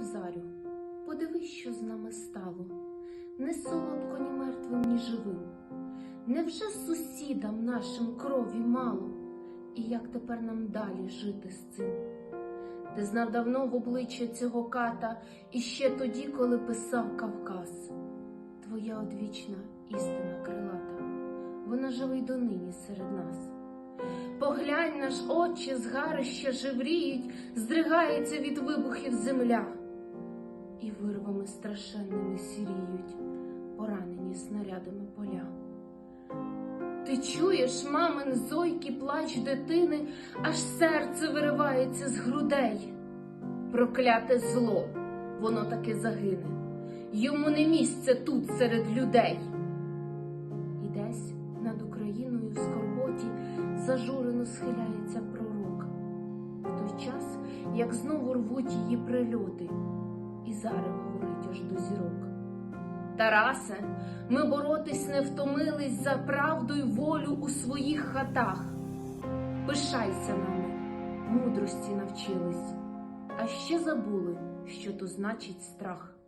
кобзарю, подивись, що з нами стало. Не солодко ні мертвим, ні живим. Невже сусідам нашим крові мало? І як тепер нам далі жити з цим? Ти знав давно в обличчя цього ката, і ще тоді, коли писав Кавказ. Твоя одвічна істина крилата, вона живе й донині серед нас. Поглянь наш очі, згарища живріють, здригається від вибухів земля, і вирвами страшенними сіріють, поранені снарядами поля. Ти чуєш, мамин зойки, плач дитини, аж серце виривається з грудей. Прокляте зло, воно таки загине, йому не місце тут серед людей. І десь над Україною в скорботі зажурено схиляється пророк. В той час, як знову рвуть її прильоти, і горить аж до зірок. Тарасе, ми боротись не втомились за правду й волю у своїх хатах. Пишайся нами, мудрості навчились, а ще забули, що то значить страх.